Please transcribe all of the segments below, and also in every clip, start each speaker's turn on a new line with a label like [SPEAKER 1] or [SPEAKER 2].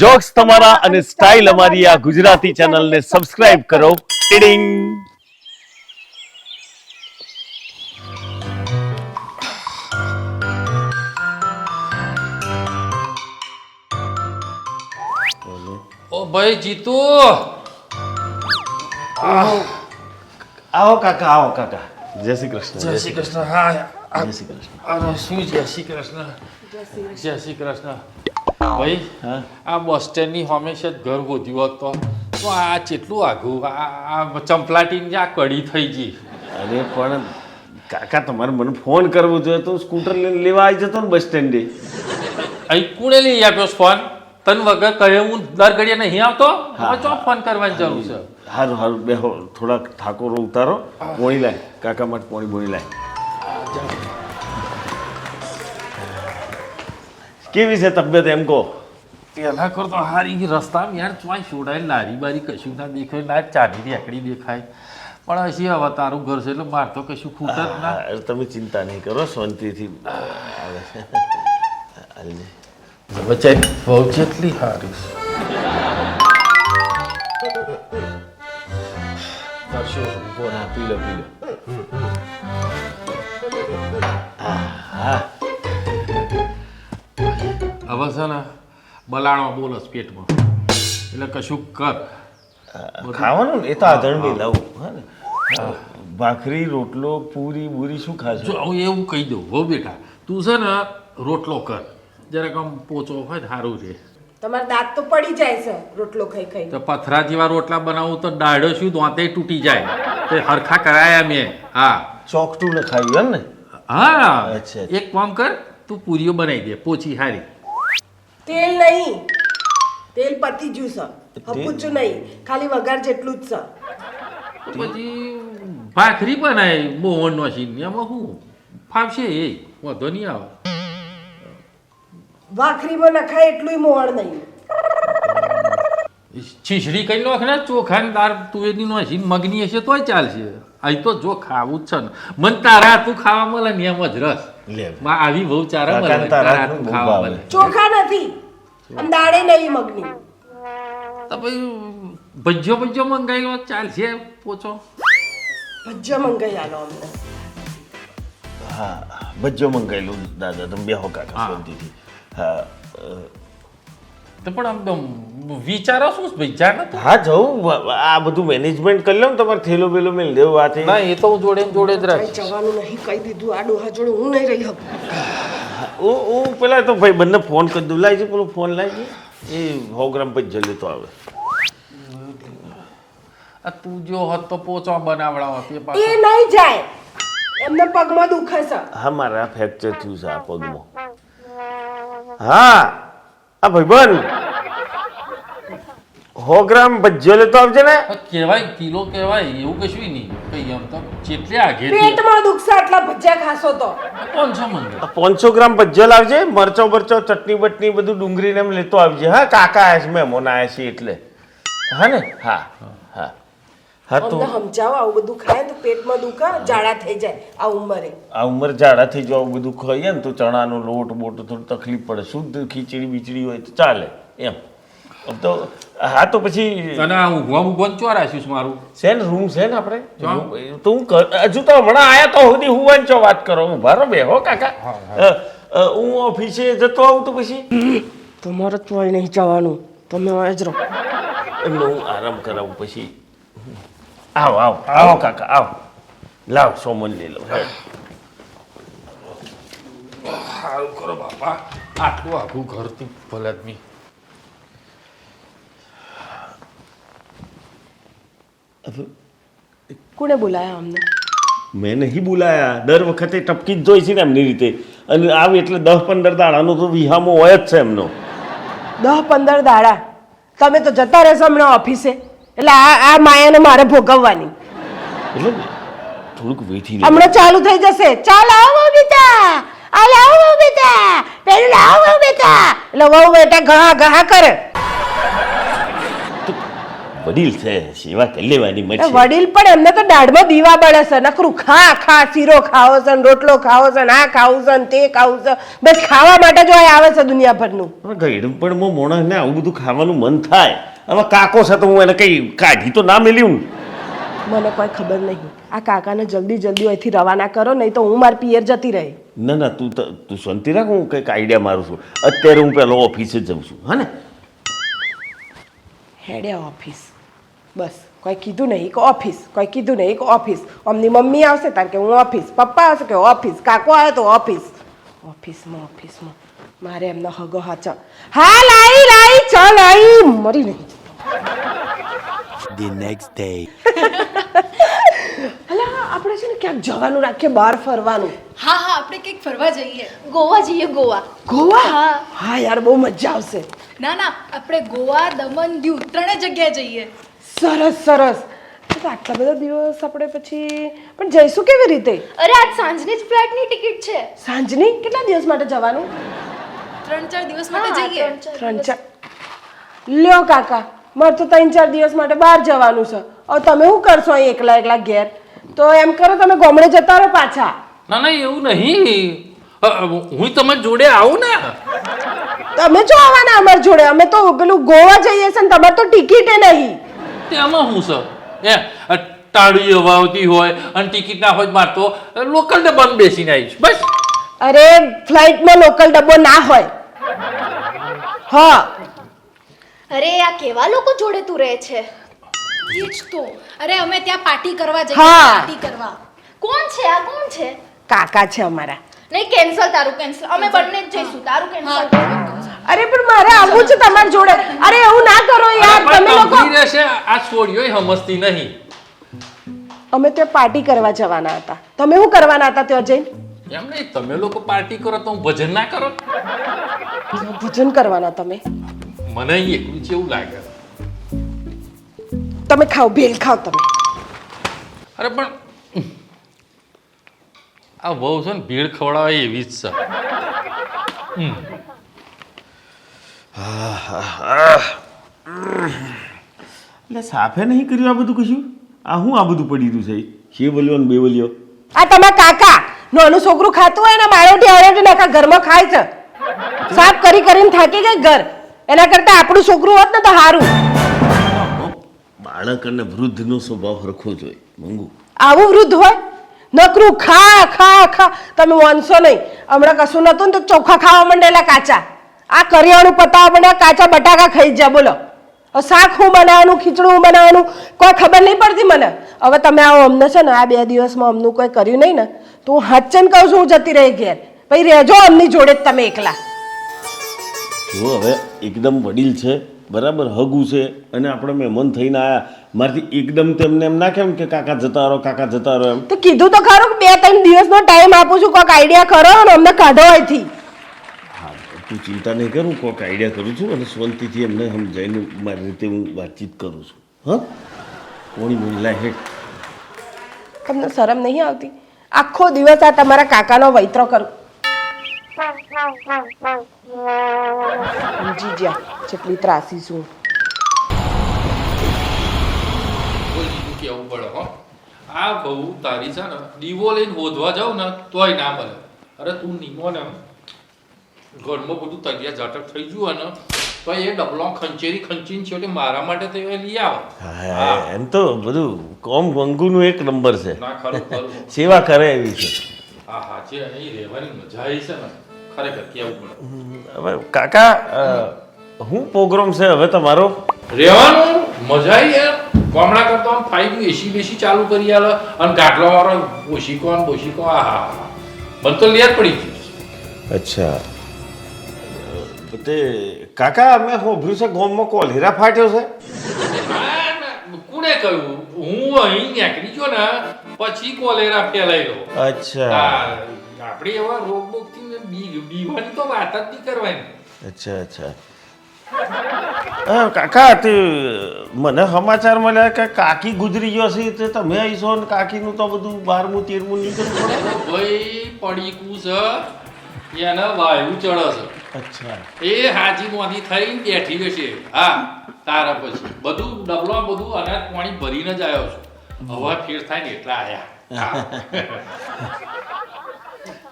[SPEAKER 1] Jokes તમારા અને style અમારી આ ગુજરાતી ચેનલને સબસ્ક્રાઇબ કરો. ટીડિંગ
[SPEAKER 2] ઓ ભાઈ જીતુ.
[SPEAKER 1] આવો. કાકા આવો કાકા. જય શ્રી કૃષ્ણ.
[SPEAKER 2] જય શ્રી કૃષ્ણ. હા.
[SPEAKER 1] જય શ્રી કૃષ્ણ.
[SPEAKER 2] અરે શું જય શ્રી કૃષ્ણ. જય શ્રી કૃષ્ણ. ભાઈ આ બસ સ્ટેન્ડની હંમેશા જ ઘર ગોધ્યું હતો તો. આ કેટલું આઘું? આ ચંપલાટીની આ કડી થઈ ગઈ.
[SPEAKER 1] અરે પણ કાકા તમારે મને ફોન કરવો જોઈએ તો સ્કૂટર લઈને લેવા આવી જતો ને બસ સ્ટેન્ડે.
[SPEAKER 2] અહીં કુણે લઈ આપ્યો ફોન? તન વગર કહે હું દર ઘડીએ નહીં આવતો? ચો ફોન કરવાની જરૂર છે.
[SPEAKER 1] હારું હારું બેહો થોડાક ઠાકોરો ઉતારો પોણી લાય. કાકા માટે પોણી બોણી લાય. કેવી છે તબિયત એમ કહો?
[SPEAKER 2] પેલા કરતો હારી રસ્તામાં યાર ચોય છોડાય લારી બારી કશું ના દેખાય ના ચાની રેકડી દેખાય. પણ હશે હવે તારું ઘર છે એટલે માર તો કશું ખૂટ જ ના.
[SPEAKER 1] તમે ચિંતા નહીં કરો શાંતિથી આવે છે.
[SPEAKER 2] બચાઈ બહુ જેટલી હારી
[SPEAKER 1] કરશો ફોન હા પી લો પી લો.
[SPEAKER 2] હવે છે ને બલાણો બોલસ પેટમાં. એટલે કશું કર.
[SPEAKER 1] ખાવાનું? ને એ તો આધણની લાવું. હા ને? ભાખરી રોટલો પૂરી બૂરી શું ખાશો?
[SPEAKER 2] હું એવું કહી દઉં હો બેટા તું છે ને રોટલો કર. જરાક આમ પોચો હોય ને સારું છે
[SPEAKER 3] તમારા દાંત તો પડી જાય છે રોટલો ખાઈ ખાઈ.
[SPEAKER 2] તો પથરા જેવા રોટલા બનાવું તો દાઢો શું દાંતે તૂટી જાય. તે હરખા કરાયા મેં. હા.
[SPEAKER 1] ચોકટું ને ખાયું એમ ને?
[SPEAKER 2] હા.
[SPEAKER 1] અચ્છા.
[SPEAKER 2] એક કામ કર તું પૂરીઓ બનાવી દે પોચી હારી.
[SPEAKER 3] તેલ નહીં. તેલ પતી ગયું છે હપુચું નહીં. ખાલી વઘાર જેટલું જ છે
[SPEAKER 2] પછી ભાખરી બનાય મોહન નોશીન એમાં શું? ફાવશે એ. વાંધો નહીં આવે.
[SPEAKER 3] ભાખરીમાં નખાય એટલું મોહણ નહીં.
[SPEAKER 2] છીછડી કઈ નાખ ને ચોખા ને દાળ તુવેરની નોશીન મગની હશે તોય ચાલશે. અહીં તો જો ખાવું જ છે ને. મન તારા હાથું ખાવા મળે ને એમ જ રસ.
[SPEAKER 1] લે.
[SPEAKER 2] માં આવી બહુ ચારા મળે
[SPEAKER 1] તારા બહુ
[SPEAKER 2] ખાવા મળે.
[SPEAKER 3] ચોખા નથી અને દાળે નહીં મગની.
[SPEAKER 2] તો ભાઈ ભજ્યો ભજ્યો મંગાઈ લો ચાલશે પોચો
[SPEAKER 3] ભજ્જો મંગાઈ આલો અમને.
[SPEAKER 1] હા ભજ્જો મંગાઈ લો દાદા તમે બેહો કાકા. શાંતિથી. હા
[SPEAKER 2] તો પણ આમ તો વિચારો શું છે? ભાઈ જાણ
[SPEAKER 1] હા જવું આ બધું મેનેજમેન્ટ કરી લઉં તમારે થેલો બેલો મેં વાત એ.
[SPEAKER 2] ના એ તો હું જોડે ને જોડે જ રાખ
[SPEAKER 3] જવાનું નહીં કહી દીધું. આ ડોહા જોડે હું નહીં રહી શકું.
[SPEAKER 1] હું હું પેલા તો ભાઈ બંને ફોન કરી દઉં. લાવજે પેલો ફોન લાવજે એ સો ગ્રામ પછી જલ્દી તો આવે.
[SPEAKER 2] આ તું જો હોત તો પોચો બનાવડાવો તે
[SPEAKER 3] એ નહીં જાય. એમને પગમાં દુખે છે.
[SPEAKER 1] હા મારા ફ્રેક્ચર થયું છે આ પગમાં. હા. આ ભાઈબંધ. સો ગ્રામ ભજીયો લેતો આવજે ને.
[SPEAKER 2] કહેવાય કિલો કહેવાય એવું કશું નહીં. કઈ એમ તો ચેટલે આઘે
[SPEAKER 3] પેટમાં દુખશે આટલા ભજીયા ખાશો તો.
[SPEAKER 2] પાંચસો મંગળ
[SPEAKER 1] પાંચસો ગ્રામ ભજીયો લાવજે મરચો બરચો ચટણી બટણી બધું ડુંગળીને એમ લેતો આવજે. હા કાકા આવ્યા છે મહેમાન આવ્યા છે એટલે. હા ને? હા હા. હા તો
[SPEAKER 3] અમને સમજાવો આવું બધું ખાય ને તો પેટમાં દુખે ઝાડા થઈ જાય આ ઉંમરે.
[SPEAKER 1] આ ઉંમર જાડા થઈ જવા બધું ખાઈએ ને તો ચણાનો લોટ બોટ થોડું તકલીફ પડે. શુદ્ધ ખીચડી બીચડી હોય તો ચાલે એમ. તો હા તો પછી
[SPEAKER 2] અને ચો રાખ્યું મારું?
[SPEAKER 1] છે ને રૂમ છે ને આપણે? તો હું હજુ તો હમણાં આયા તો સુધી હું વાંચો વાત કરો. હું ભારો બે હો કાકા. હું ઓફિસે જતો આવું તો પછી?
[SPEAKER 3] તમારે તોય નહીં જવાનું. તમે જ રહો.
[SPEAKER 1] એમને હું આરામ કરાવું પછી. આવો આવો આવો કાકા આવો લાવ સોમન લઈ લો.
[SPEAKER 2] સારું કરો બાપા આટલું આખું ઘરથી તું ભલે
[SPEAKER 3] કોને બોલાયા અમને?
[SPEAKER 1] મેં નહીં બોલાયા. દર વખતે ટપકી જ જોઈ છે ને એમની રીતે. અને આવી એટલે દસ પંદર દાડાનો તો વિહામો હોય જ છે એમનો.
[SPEAKER 3] દસ પંદર દાડા. તમે તો જતા રહેશો હમણાં ઓફિસે. એટલે આ આ માયાને મારે ભોગવવાની.
[SPEAKER 1] એટલે થોડુંક વેઠી
[SPEAKER 3] હમણાં ચાલુ થઈ જશે. ચાલ આવો બેટા આ લાવો બેટા પેલું લાવો બેટા એટલે વહુ બેટા ઘા ઘા કરે.
[SPEAKER 1] વડીલ છે સેવા કરી લેવાની
[SPEAKER 3] એ વડીલ પણ એમને તો દાઢમાં દીવા બળે છે નકરું ખા ખા શીરો ખાવો છે ને રોટલો ખાવો છે ને આ ખાવું છે ને તે ખાવું છે. બસ ખાવા માટે જો આવે છે દુનિયાભરનું.
[SPEAKER 1] ગઈડપણમાં મોણસને આવું બધું ખાવાનું મન થાય. હવે કાકો છે તો હું એને કઈ કાઢી તો ના મેલ્યું.
[SPEAKER 3] મને કોઈ ખબર નહીં. આ કાકાને જલ્દી જલ્દી અહીંથી રવાના કરો નહીં તો હું મારી પિયર જતી રહી.
[SPEAKER 1] ના ના તું તો- તું શાંતિ રાખ હું કંઈક આઈડિયા મારું છું. અત્યારે હું પેલો ઓફિસે જ જાઉં છું. હા ને?
[SPEAKER 3] હેડે ઓફિસ બસ. કોઈ કીધું નહીં કે ઓફિસ કોઈ કીધું નહીં કે ઓફિસ અમની મમ્મી આવશે તાર કે હું ઓફિસ પપ્પા આવશે કે ઓફિસ કાકો આવે તો ઓફિસ ઓફિસમાં ઓફિસમાં મારે એમનો હગો હાચા હા લાઈ લાઈ ચાલ આઈ મરી નહીં.
[SPEAKER 4] The next day.
[SPEAKER 3] અલા આપણે છે ને ક્યાંક જવાનું રાખીએ બહાર ફરવાનું.
[SPEAKER 5] હા હા આપણે કંઈક ફરવા જઈએ. ગોવા જઈએ ગોવા.
[SPEAKER 3] ગોવા?
[SPEAKER 5] હા.
[SPEAKER 3] હા યાર બહુ મજા આવશે.
[SPEAKER 5] ના ના આપણે ગોવા દમણ દીવ ત્રણે જગ્યાએ જઈએ.
[SPEAKER 3] સરસ સરસ. તો આટલા બધા દિવસ આપણે પછી પણ જઈશું કેવી રીતે?
[SPEAKER 5] અરે આજ સાંજની જ ફ્લાઇટની ટિકિટ છે.
[SPEAKER 3] સાંજની? કેટલા દિવસ માટે જવાનું?
[SPEAKER 5] ત્રણ ચાર દિવસ માટે જઈએ.
[SPEAKER 3] ત્રણ ચાર લ્યો કાકા. મારે તો ત્રણ ચાર દિવસ માટે બહાર જવાનું છે. હવે તમે શું કરશો અહીં એકલા એકલા ઘેર? તો એમ કરો તમે ગામડે જતા રહો પાછા.
[SPEAKER 2] ના ના એવું નહીં. હું તમારી જોડે આવું ને?
[SPEAKER 3] તમે જો આવવાના અમારી જોડે. અમે તો પેલું ગોવા જઈએ છે ને તમારે તો ટિકિટે નહીં.
[SPEAKER 2] તેમાં શું છે? એ ટાળી અવાવતી હોય અને ટિકિટ ના હોય તો તો લોકલ ડબ્બામાં બેસીને આવીશ. બસ.
[SPEAKER 3] અરે ફ્લાઇટમાં લોકલ ડબ્બો ના હોય. હા.
[SPEAKER 5] અરે આ કેવા લોકો જોડે તું રહે છે? એ જ તો. અરે અમે ત્યાં પાર્ટી કરવા જઈએ
[SPEAKER 3] હા.
[SPEAKER 5] પાર્ટી કરવા. કોણ છે? આ કોણ છે?
[SPEAKER 3] કાકા છે અમારા.
[SPEAKER 5] નહીં કેન્સલ તારું કેન્સલ અમે બંને જ જઈશું. તારું કેન્સલ
[SPEAKER 3] અરે પણ મારે આવવું છે તમારી જોડે. અરે એવું ના કરો યાર.
[SPEAKER 2] પણ
[SPEAKER 3] તમે લોકો
[SPEAKER 2] આ છોડીઓ સમજતી નહીં.
[SPEAKER 3] અમે ત્યાં પાર્ટી કરવા જવાના હતા. તમે શું કરવાના હતા ત્યાં જઈને?
[SPEAKER 2] એમ નહીં તમે લોકો પાર્ટી કરો તો હું ભજન ના કરો?
[SPEAKER 3] ભજન કરવાના તમે.
[SPEAKER 2] મને એકલું જેવું લાગે
[SPEAKER 3] તમે ખાઓ ભેલ ખાઓ તમે
[SPEAKER 2] અરે પણ આ વહુ છે ને ભીડ ખવડાવે એવી જ છે
[SPEAKER 1] એટલે સાફે નહીં કર્યું આ બધું કશું આ હું આ બધું પડી રહ્યું છે છે બોલ્યો ને બે બોલ્યો
[SPEAKER 3] આ તમારા કાકા નાનું છોકરું ખાતું હોય ને માળોટી આળોટી નાખા ઘરમાં ખાય છે. સાફ કરી કરીને થાકી ગઈ ઘર. એના કરતા આપણું છોકરું હોત ને તો સારું
[SPEAKER 1] બાળક અને વૃદ્ધનો સ્વભાવ સરખો જોઈએ મંગુ.
[SPEAKER 3] આવું વૃદ્ધ હોય? નકરું ખા ખા ખા. તમે વાંચશો નહીં. હમણાં કશું નતું ને તો ચોખા ખાવા માંડેલા કાચા. આ કરિયાણું પતાવવા માંડ્યા કાચા બટાકા ખાઈ જ જા બોલો શાક હું બનાવવાનું ખીચડું હું બનાવવાનું કોઈ ખબર નહીં પડતી મને. હવે તમે આવો અમને છે ને આ બે દિવસમાં અમનું કોઈ કર્યું નહીં ને તો હું હાચન કહું છું હું જતી રહી ઘેર. પછી રહેજો અમની જોડે જ તમે એકલા.
[SPEAKER 1] જો હવે એકદમ વડીલ છે બરાબર હગું છે અને આપણે મહેમાન થઈને આયા. મારથી એકદમ તેમને એમ ના કેમ કે કાકા જતા રહો કાકા જતા રહો એમ.
[SPEAKER 3] તો કીધું તો ખરું બે ત્રણ દિવસનો ટાઈમ આપું છું કોઈક આઈડિયા કરો અને અમને કાઢો અહીંથી.
[SPEAKER 1] હા તું ચિંતા નહીં કરું કોઈક આઈડિયા કરું છું અને શાંતિથી એમને સમજાઈને મારી રીતે હું વાતચીત કરું છું. હા? કોણી મહિલા હેઠ.
[SPEAKER 3] તમને શરમ નહીં આવતી? આખો દિવસ આ તમારા કાકાનો વૈત્રો કરું. સમજી જ્યાં જેટલી ત્રાસી છું
[SPEAKER 2] કેવું પડે હો આ બહુ તારી છે ને દીવો લઈને હોધવા જાવ ને તોય ના મળે અરે તું નીમો ને ઘરમાં બધું તગિયા ઝાટક થઈ ગયું ને તો એ ડબલો ખંચેરી ખંચીને છેવટે મારા માટે તો એ લઈ આવો
[SPEAKER 1] હા એમ તો બધું કોમ વંગુનું એક નંબર છે
[SPEAKER 2] ના ખરું ખરું
[SPEAKER 1] સેવા કરે એવી છે
[SPEAKER 2] હા હા રહેવાની મજા આવી છે ને ખરેખર કેવું પડે.
[SPEAKER 1] હવે કાકા હું પ્રોગ્રામ છે હવે તમારો?
[SPEAKER 2] રહેવાનું મજા આવી યાર. ગામડા કરતા આમ ફાઈ ગયું એસી બેસી ચાલુ કરી આલો અને ગાટલો વાળો ઓશીકો અને બોશીકો આ હા હા મને તો લેર પડી ગઈ
[SPEAKER 1] અચ્છા. તે કાકા અમે હોભર્યું છે ગોમમાં કોલેરા ફાટ્યો છે?
[SPEAKER 2] કોને કહ્યું? હું અહીં નીકળી ગયો ને પછી કોલેરા ગયો.
[SPEAKER 1] અચ્છા.
[SPEAKER 2] આપણે એવા રોગ બોગથી બી બીવાની તો વાત જ નહીં કરવાની.
[SPEAKER 1] અચ્છા અચ્છા. કાકા તે મને સમાચાર મળ્યા કે કાકી ગુજરી ગયો છે તે તમે આવીશો ને કાકીનું તો બધું બારમું તેરમું નીકળ્યું ભાઈ
[SPEAKER 2] ભાઈ પડીકું છે. એને વાયુ ચડે છે.
[SPEAKER 1] અચ્છા.
[SPEAKER 2] એ હાજી મોની થઈને બેઠી હશે હા તારા પછી. બધું ડબલો બધું અનાજ પાણી ભરીને જ આવ્યો છું. હવા ફેર થાય ને એટલા આયા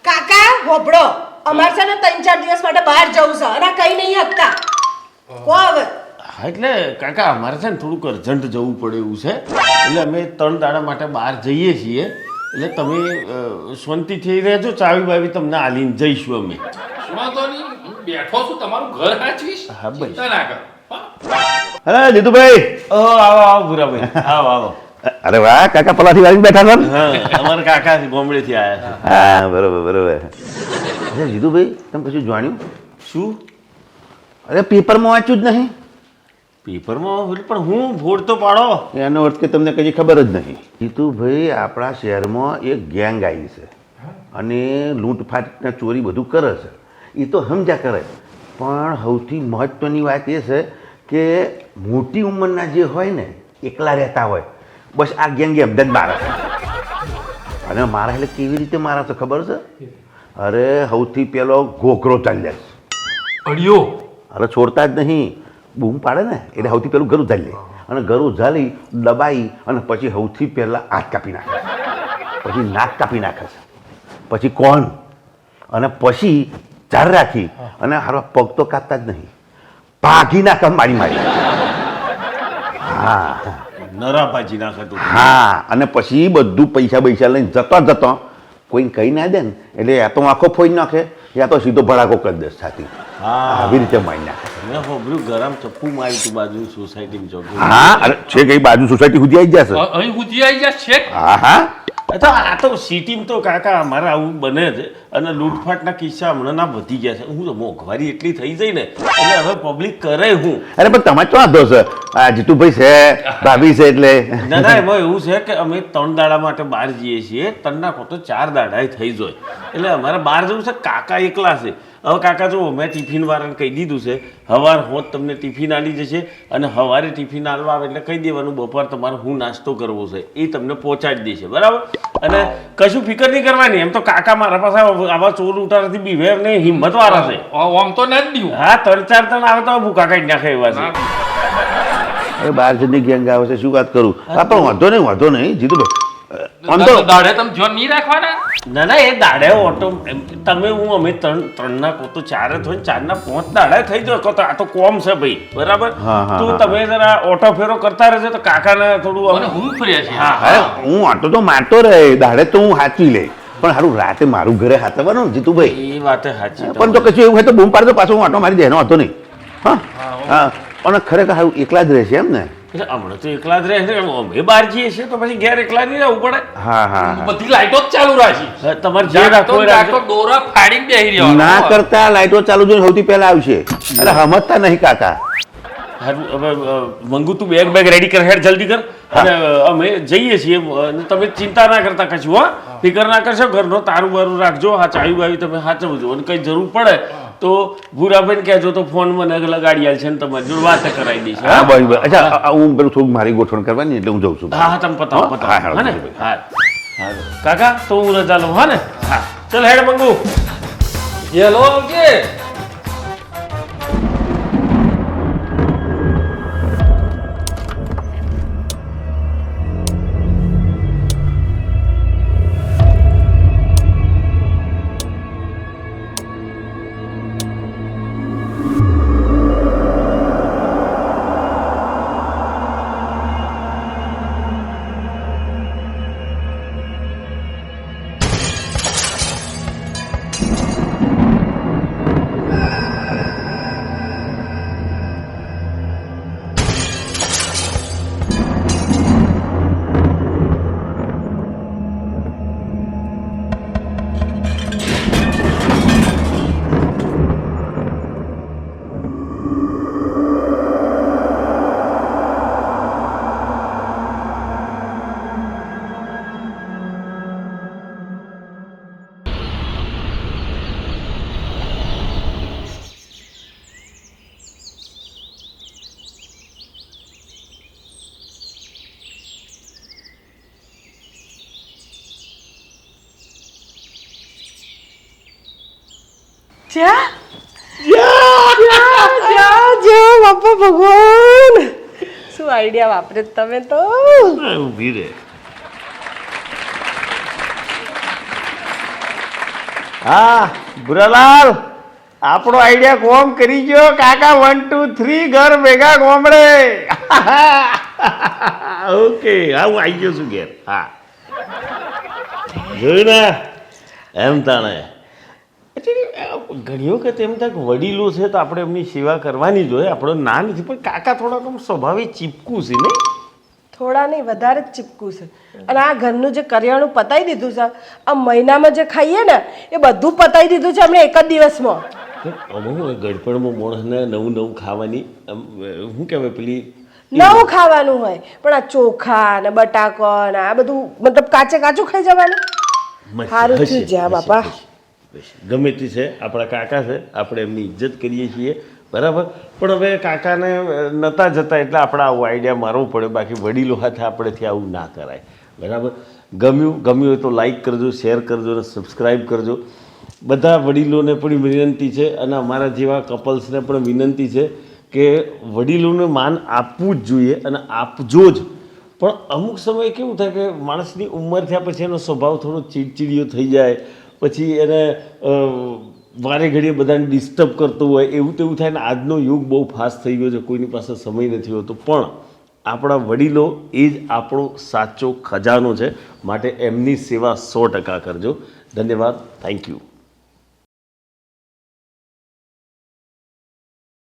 [SPEAKER 3] કાકા હોભળો. અમારે છે ને ત્રણ ચાર દિવસ માટે બહાર જવું છે અને કઈ નહીં હકતા. કો હવે?
[SPEAKER 1] હા એટલે કાકા અમારે છે ને થોડુંક અર્જન્ટ જવું પડે એવું છે. એટલે અમે ત્રણ દાડા માટે બહાર જઈએ છીએ. એટલે તમે શાંતિથી રહેજો ચાવી બાવી તમને આલીને જઈશું અમે.
[SPEAKER 2] હું બેઠો છું તમારું ઘર હાચવીશ?
[SPEAKER 1] હા, ભાઈ
[SPEAKER 2] ચિંતા ના કર?
[SPEAKER 6] અરે
[SPEAKER 1] આવો આવો ભૂરાભાઈ. આવો આવો.
[SPEAKER 6] અરે વાહ કાકા પલાથી વાળી બેઠા?
[SPEAKER 1] હા અમારા કાકા ગોમડેથી આવ્યા છે.
[SPEAKER 6] હા બરોબર બરોબર. અરે જીતુભાઈ તમે કશું જાણ્યું?
[SPEAKER 1] શું?
[SPEAKER 6] અરે પેપરમાં વાંચ્યું જ નહીં.
[SPEAKER 1] પેપરમાં પણ હું ભોડ તો પાડો.
[SPEAKER 6] એનો અર્થ કે તમને કઈ ખબર જ નહીં. જીતુભાઈ આપણા શહેરમાં એક ગેંગ આવી છે. અને લૂંટફાટ ચોરી બધું કરે છે. એ તો સમજ્યા કરે. પણ સૌથી મહત્વની વાત એ છે કે મોટી ઉંમરના જે હોય ને એકલા રહેતા હોય. બસ આ ગેંગ ગેમ જ મારે અને મારા એટલે કેવી રીતે મારા તો ખબર છે? અરે સૌથી પહેલો ઘોઘરો ચાલ્યા
[SPEAKER 2] અડિયો.
[SPEAKER 6] અરે છોડતા જ નહીં. બૂમ પાડે ને એટલે સૌથી પહેલું ઘરું ઝાલી લે અને ઘરું ઝાલી દબાઈ અને પછી સૌથી પહેલાં હાથ કાપી નાખે પછી નાક કાપી નાખે છે. પછી કોણ? અને પછી ઝાડ રાખી અને હારો પગ તો કાપતા જ નહીં. ભાગી નાખે મારી મારી. હા.
[SPEAKER 1] નરાપાજી નાખતું
[SPEAKER 6] હા અને પછી બધું પૈસા પૈસા લઈને જતો જતો કોઈને કહી ના દે ને એટલે યા તો આખો ફોઈ નાખે યા તો સીધો ભડાકો કરી દે સાથી.
[SPEAKER 1] હા.
[SPEAKER 6] આવી રીતે મારી નાખે.
[SPEAKER 1] મેં ગરમ ચપ્પુ મારી તું બાજુ સોસાયટીમાં ચોક
[SPEAKER 6] હા અરે છે કઈ બાજુ સોસાયટી સુધી આવી જશે?
[SPEAKER 2] અહીં સુધી આવી જશે છે
[SPEAKER 6] હા હા.
[SPEAKER 1] તો આ તો સિટીમાં તો કાકા અમારે આવું બને જ. અને લૂંટફાટના કિસ્સા હમણાં ના વધી ગયા છે. હું તો મોંઘવારી એટલી થઈ જઈ ને એટલે હવે પબ્લિક કરે હું.
[SPEAKER 6] અરે પણ તમારે ચો વાંધો છે? આ જીતુભાઈ છે ભાભી છે એટલે.
[SPEAKER 1] ના ના એમાં એવું છે કે અમે ત્રણ દાડા માટે બહાર જઈએ છીએ. ત્રણના ખોટો ચાર દાડા થઈ જાય. એટલે અમારે બહાર જવું છે કાકા એકલા છે. હવે કાકા જુઓ મેં ટિફિન વાળાને કહી દીધું છે હવાર હોત તમને ટિફિન આલી જશે અને હવારે ટિફિન આલવા આવે એટલે કહી દેવાનું બપોર તમારે હું નાસ્તો કરવો છે. એ તમને પહોંચાડી દેશે બરાબર? અને કશું ફિકર નહીં કરવાની. એમ તો કાકા મારા પાસે આવા ચોર ઉટારાથી બિહેવ નહીં હિંમત વાળા છે
[SPEAKER 2] આમ તો ના જ દીવું
[SPEAKER 1] હા ત્રણ ચાર ત્રણ આવે તો ભૂકા કાઢી નાખે એવા છે.
[SPEAKER 6] અરે બાર જણની ગેંગ આવે છે શું વાત કરું? હા પણ વાંધો નહીં વાંધો નહીં જીતુભાઈ. આમ તો
[SPEAKER 2] દાડે તમે જો નહીં રાખવાના?
[SPEAKER 1] ના ના એ દાડે ઓટો તમે હું અમે ત્રણ ત્રણના કો તો ચાર જ હોય ચારના પાંચ દાડા થઈ જાય કહો આ તો કોમ છે ભાઈ બરાબર?
[SPEAKER 6] હા, હા,
[SPEAKER 1] તો તમે જરા ઓટો ફેરો કરતા રહેજો તો કાકાને થોડું
[SPEAKER 2] હું ફર્યા છે.
[SPEAKER 1] હા હા.
[SPEAKER 6] આટો તો મારતો રહે દાડે તો હું હાચવી લે. પણ સારું રાતે મારું ઘરે હાથવાનું ને જીતુભાઈ.
[SPEAKER 1] એ વાતે સાચી
[SPEAKER 6] પણ તો કશું એવું હોય તો બૂમ પાડતો પાછો હું આટો મારી દે એનો હતો નહીં. હા? હા પણ ખરેખર સારું એકલા જ રહેશે એમ ને?
[SPEAKER 1] એટલે હમણાં તો એકલા જ રહે છે અમે બહાર જઈએ છીએ તો પછી ઘેર એકલા નહીં રહેવું પડે.
[SPEAKER 6] હા હા હા.
[SPEAKER 2] બધી લાઈટો જ ચાલુ રાખી.
[SPEAKER 1] હવે તમારે જે રાખવું હોય
[SPEAKER 2] જાગતો દોરા ફાડીને બેહી રહ્યો
[SPEAKER 6] ના કરતા લાઈટો ચાલુ જોઈને સૌથી પહેલા આવશે. અરે સમજતા નહીં કાકા.
[SPEAKER 1] હારું, હવે અ, મંગુ તું બેગ બેગ રેડી કર હેડ જલ્દી કર. અને અ, અમે જઈએ છીએ અને તમે ચિંતા ના કરતા કશું હા. ફિકર ના કરશો ઘરનો તારું બારું રાખજો હા ચાવી બાવી તમે સાચવજો અને કઈ જરૂર પડે તો ભૂરાબેન કહેજો તો ફોન મને લગાડી આલ છે ને તમારી જોડે વાત કરાવી દઈશ
[SPEAKER 6] હા? બસ અચ્છા હું. પેલું થોડું મારી ગોઠવણ કરવાની એટલે હું જઉં છું
[SPEAKER 1] હા હા તમે પતાવો પતાવો.
[SPEAKER 6] હા,
[SPEAKER 1] હા ને?
[SPEAKER 6] હા,
[SPEAKER 1] હા. હા કાકા તો હું રજા લઉં હા ને? હા. ચલ હેડ મંગુ.
[SPEAKER 2] હેલો આવજે
[SPEAKER 3] જા જા જા જા બાપા ભગવાન. શું આઈડિયા વાપરે તમે તો?
[SPEAKER 1] ઊભી રે. હા ભુરાલાલ આપણો આઈડિયા કોમ કરી ગયો. કાકા વન ટુ થ્રી ઘર ભેગા ગોમડે. ઓકે હા હું આવી ગયો છું ઘેર. હા. જોયું ને? એમ તાણે. ઘણી વખત એમ થાય કે વડીલો છે તો આપણે એમની સેવા કરવાની જોઈએ આપણો ના નથી પણ કાકા થોડાક આમ સ્વભાવે ચીપકું છે ને?
[SPEAKER 3] થોડા નહીં વધારે જ ચીપકું છે. અને આ ઘરનું જે કરિયાણું પતાવી દીધું છે આ મહિનામાં જે ખાઈએ ને એ બધું પતાવી દીધું છે અમને એક જ દિવસમાં.
[SPEAKER 1] અમુક ગડપણમાં માણસને નવું નવું ખાવાની શું કહેવાય પેલી
[SPEAKER 3] નવું ખાવાનું હોય પણ આ ચોખા ને બટાકો ને આ બધું મતલબ કાચે કાચું ખાઈ જવાનું? સારું થયું જ્યાં બાપા.
[SPEAKER 1] ગમે તે છે, આપણા કાકા છે, આપણે એમની ઇજ્જત કરીએ છીએ, બરાબર? પણ હવે કાકાને નહોતા જતા એટલે આપણે આવો આઈડિયા મારવો પડે બાકી વડીલો હાથે આપણેથી આવું ના કરાય. બરાબર? ગમ્યું? ગમ્યું હોય તો લાઈક કરજો શેર કરજો અને સબસ્ક્રાઈબ કરજો. બધા વડીલોને પણ વિનંતી છે અને અમારા જેવા કપલ્સને પણ વિનંતી છે કે વડીલોને માન આપવું જ જોઈએ અને આપજો જ. પણ અમુક સમયે કેવું થાય કે માણસની ઉંમર થયા પછી એનો સ્વભાવ થોડો ચીડચીડિયો થઈ જાય પછી એને વારે ઘડીએ બધાને ડિસ્ટર્બ કરતું હોય, એવું તેવું થાય ને આજનો યુગ બહુ ફાસ્ટ થઈ ગયો છે, કોઈની પાસે સમય નથી હોતો. પણ આપણા વડીલો એ જ આપણો સાચો ખજાનો છે. માટે એમની સેવા સો ટકા કરજો. ધન્યવાદ. Thank you